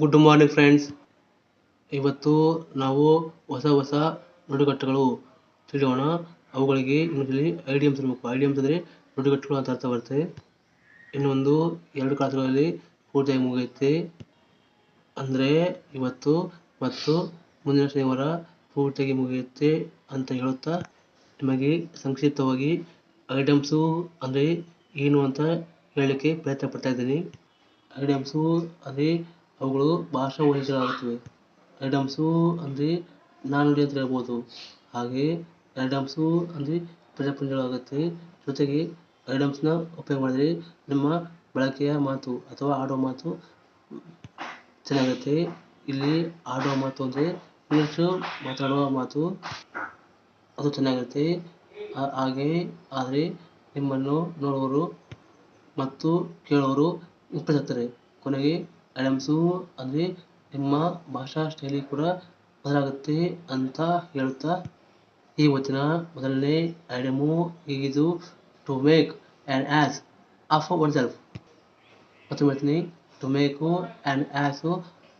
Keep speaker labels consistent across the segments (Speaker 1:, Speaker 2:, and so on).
Speaker 1: Good morning friends ಇವತ್ತು ನಾವು ಹೊಸ ಹೊಸ ನುಡಿಗಟ್ಟುಗಳು. ತಿಳಿಯೋಣ. ಅವುಗಳಿಗೆ ಇಂಗ್ಲೀಷಲ್ಲಿ ಐಡಿಯಮ್ಸ್ ಇರಬೇಕು. ಐಡಿಯಮ್ಸ್ ಅಂದರೆ ನುಡಿಗಟ್ಟುಗಳು ಅಂತ ಅರ್ಥ ಬರುತ್ತೆ. ಇನ್ನೊಂದು ಎರಡು ಕ್ಲಾಸ್ಗಳಲ್ಲಿ ಪೂರ್ತಿಯಾಗಿ ಮುಗಿಯುತ್ತೆ. ಅಂದರೆ ಇವತ್ತು ಮತ್ತು ಮುಂದಿನ ಶನಿವಾರ ಪೂರ್ತಿಯಾಗಿ ಮುಗಿಯುತ್ತೆ ಅಂತ ಹೇಳುತ್ತಾ ನಿಮಗೆ ಸಂಕ್ಷಿಪ್ತವಾಗಿ ಐಡಿಯಮ್ಸು ಅಂದರೆ ಏನು ಅಂತ ಹೇಳಲಿಕ್ಕೆ ಪ್ರಯತ್ನ ಪಡ್ತಾ ಇದ್ದೀನಿ. ಐಟಮ್ಸು ಅಂದರೆ ಅವುಗಳು ಭಾಷಾ ವೈಶಿಷ್ಟ್ಯಗಳಾಗುತ್ತವೆ ಐಟಮ್ಸು ಅಂದರೆ ನಾಣ್ಣುಡಿ ಅಂತ ಹೇಳ್ಬೋದು. ಹಾಗೆ ಐಟಮ್ಸು ಅಂದರೆ ಪ್ರಜಾಪಂಜಗಳಾಗುತ್ತೆ ಜೊತೆಗೆ ಐಡಮ್ಸ್ನ ಉಪಯೋಗ ಮಾಡಿದರೆ ನಮ್ಮ ಬಳಕೆಯ ಮಾತು ಅಥವಾ ಆಡೋ ಮಾತು ಚೆನ್ನಾಗಿರುತ್ತೆ ಇಲ್ಲಿ ಆಡುವ ಮಾತು ಅಂದರೆ ಇಂಗ್ಲೀಷು ಮಾತಾಡುವ ಮಾತು ಅದು ಚೆನ್ನಾಗಿರುತ್ತೆ ಹಾಗೆ ಆದರೆ ನಿಮ್ಮನ್ನು ನೋಡುವವರು ಮತ್ತು ಕೇಳುವವರು ಇಂಪ್ರೆಸ್ ಆಗ್ತಾರೆ ಕೊನೆಗೆ ಐಟಮ್ಸು ಅಂದರೆ ನಿಮ್ಮ ಭಾಷಾ ಶೈಲಿ ಕೂಡ ಬದಲಾಗುತ್ತೆ ಅಂತ ಹೇಳ್ತಾ ಈ ವಚನ ಮೊದಲನೇ ಐಡಮು ಇದು to make an ass of oneself ಮತ್ತು ಹೇಳ್ತೀನಿ to make an ass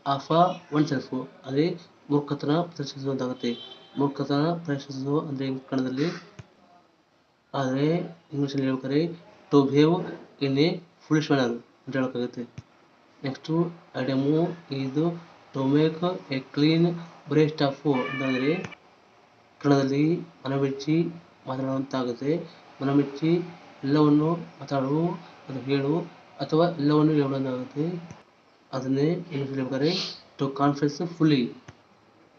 Speaker 1: of oneself ಅಂದರೆ ಮೂರ್ಖತನ ಪ್ರದರ್ಶಿಸುವಂತಾಗುತ್ತೆ. ಮೂರ್ಖತನ ಪ್ರದರ್ಶಿಸೋದು ಅಂದರೆ ಕನ್ನಡದಲ್ಲಿ, ಆದರೆ ಇಂಗ್ಲೀಷಲ್ಲಿ ಹೇಳ್ಬೇಕಾದ್ರೆ to behave in a foolish manner ಅಂತ ಹೇಳೋಕ್ಕಾಗುತ್ತೆ. ನೆಕ್ಸ್ಟು ಐಟಮು ಇದು to make a clean breast of ಅಂತಂದರೆ ಕನ್ನಡದಲ್ಲಿ ಮನಬಿಚ್ಚಿ ಮಾತನಾಡುವಂತಾಗುತ್ತೆ. ಮನಬಿಚ್ಚಿ ಎಲ್ಲವನ್ನು ಮಾತಾಡು ಅದು ಹೇಳು, ಅಥವಾ ಎಲ್ಲವನ್ನು ಹೇಳುವಂತಾಗುತ್ತೆ. ಅದನ್ನೇ ಇಂಗ್ಲೀಷ್ ಹೇಳ್ಬೇಕಾದ್ರೆ ಟು ಕಾನ್ಫೆಸ್ ಫುಲ್ಲಿ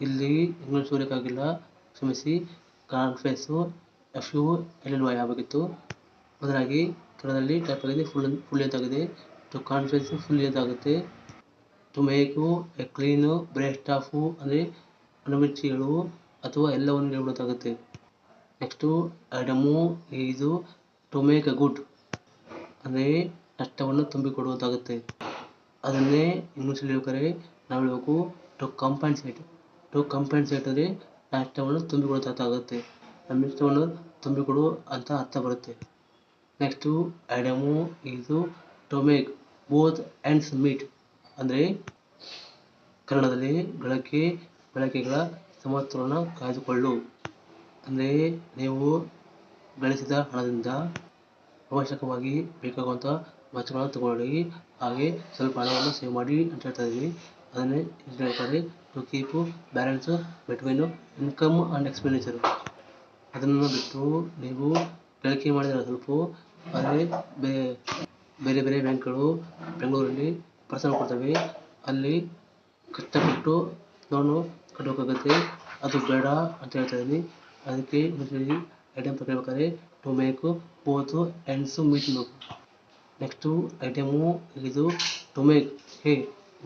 Speaker 1: ಇಲ್ಲಿ ಇಂಗ್ಲೀಷ್ ಬರೋಕ್ಕಾಗಿಲ್ಲ ಕ್ಷಮಿಸಿ. Confess F U L L Y ಆಗಬೇಕಿತ್ತು. ಬದಲಾಗಿ ಕನ್ನಡದಲ್ಲಿ ಟೈಪ್ ಆಗಿದೆ ಫುಲ್ ಫುಲ್ಲಿ ಅಂತಾಗಿದೆ ಟು ಕಾನ್ಫೆಸ್ ಫುಲ್ ಇದಾಗುತ್ತೆ to make a clean breast of ಅಂದರೆ ಹೇಳು ಅಥವಾ ಎಲ್ಲವನ್ನು ಹೇಳ್ಬಿಡೋದಾಗುತ್ತೆ ನೆಕ್ಸ್ಟು ಎಡಮು ಇದು ಟು ಮೇಕ್ ಎ ಗುಡ್ ಅಂದರೆ ನಷ್ಟವನ್ನು ತುಂಬಿಕೊಡುವುದಾಗುತ್ತೆ ಅದನ್ನೇ ಇಂಗ್ಲೀಷಲ್ಲಿ ಹೇಳ್ಬೇಕಾದ್ರೆ ನಾವು ಹೇಳಬೇಕು ಟು ಕಂಪನ್ಸೇಟ್ ಟು ಕಂಪನ್ಸೇಟ್ ಅಂದರೆ ನಷ್ಟವನ್ನು ತುಂಬಿಕೊಡೋದಾಗುತ್ತೆ ನಮ್ಮ ನಷ್ಟವನ್ನು ತುಂಬಿಕೊಡು ಅಂತ ಅರ್ಥ ಬರುತ್ತೆ ನೆಕ್ಸ್ಟು ಎಡಮು ಇದು to make both ends meet ಅಂದರೆ ಕನ್ನಡದಲ್ಲಿ ಗಳಿಕೆ ಬಳಕೆಗಳ ಸಮತೋಲನ ಕಾಯ್ದುಕೊಳ್ಳು. ಅಂದರೆ ನೀವು ಗಳಿಸಿದ ಹಣದಿಂದ ಅವಶ್ಯಕವಾಗಿ ಬೇಕಾಗುವಂಥ ವಸ್ತುಗಳನ್ನು ತಗೊಳ್ಳಿ. ಹಾಗೆ ಸ್ವಲ್ಪ ಹಣವನ್ನು ಸೇವ್ ಮಾಡಿ ಅಂತ ಹೇಳ್ತಾ ಇದ್ದೀವಿ. ಅದನ್ನೇ ಹೇಳ್ತಾರೆ to keep balance between income and expenditure ಅದನ್ನು ಬಿಟ್ಟು ನೀವು ಗಳಿಕೆ ಮಾಡಿದರೆ ಸ್ವಲ್ಪ ಆದರೆ ಬೇರೆ ಬೇರೆ ಬ್ಯಾಂಕ್ಗಳು ಬೆಂಗಳೂರಲ್ಲಿ ಪರ್ಸನಲ್ ಕೊಡ್ತವೆ. ಅಲ್ಲಿ ಕಷ್ಟಪಟ್ಟು ಲೋನು ಕಟ್ಟಬೇಕಾಗುತ್ತೆ ಅದು ಬೇಡ ಅಂತ ಹೇಳ್ತಾ ಇದ್ದೀನಿ. ಅದಕ್ಕೆ ಟಿ ಎಂ ತಗೊಳ್ಬೇಕಾದ್ರೆ to make both ends meet ಬೇಕು ನೆಕ್ಸ್ಟು ಐಟಮು ಇದು to make hay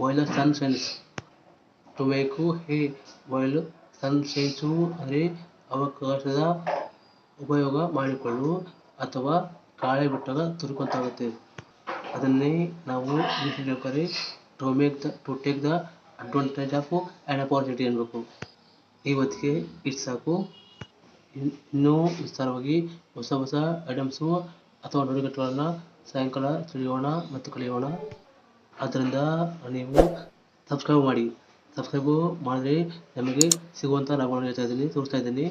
Speaker 1: while sun shines to make hay while sun shines ಅಂದರೆ ಅವಕಾಶದ ಉಪಯೋಗ ಮಾಡಿಕೊಳ್ಳು ಅಥವಾ ಕಾಳೆ ಬಿಟ್ಟಾಗ ತುರುಕುವಂತಾಗುತ್ತೆ ಅದನ್ನೇ ನಾವು ಇಂಗ್ಲೀಷಲ್ಲಿ ಹೇಳ್ಬೇಕಾದ್ರೆ to make the to take the advantage of an opportunity ಅನ್ಬೇಕು ಇವತ್ತಿಗೆ ಇಷ್ಟು ಸಾಕು. ಇನ್ನೂ ವಿಸ್ತಾರವಾಗಿ ಹೊಸ ಹೊಸ ಐಟಮ್ಸು ಅಥವಾ ನುಡಿಗಟ್ಟುಗಳನ್ನು ಸಾಯಂಕಾಲ ತಿಳಿಯೋಣ ಮತ್ತು ಕಲಿಯೋಣ. ಆದ್ದರಿಂದ ನೀವು ಸಬ್ಸ್ಕ್ರೈಬ್ ಮಾಡಿ. ಸಬ್ಸ್ಕ್ರೈಬು ಮಾಡಿದ್ರೆ ನಮಗೆ ಸಿಗುವಂಥ ಲಾಭಗಳನ್ನು ಹೇಳ್ತಾ ಇದ್ದೀನಿ, ತೋರಿಸ್ತಾ ಇದ್ದೀನಿ.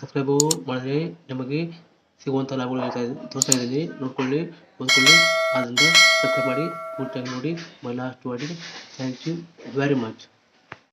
Speaker 1: ಸಬ್ಸ್ಕ್ರೈಬು ಮಾಡಿದ್ರೆ ನಮಗೆ ಸಿಗುವಂಥ ಲಾಭಗಳು ಹೇಳ್ತಾ ಇದ್ದೀನಿ ತೋರಿಸ್ತಾ ಇದ್ದೀನಿ. ನೋಡ್ಕೊಳ್ಳಿ, ಓದ್ಕೊಳ್ಳಿ ಆದ್ದರಿಂದ ಸಬ್ಸ್ಕ್ರೈಬ್ ಮಾಡಿ ಪೂರ್ತಿಯಾಗಿ ನೋಡಿ ಮೈ ಲಾಸ್ಟ್ ಮಾಡಿ ಥ್ಯಾಂಕ್ ಯು ವೆರಿ ಮಚ್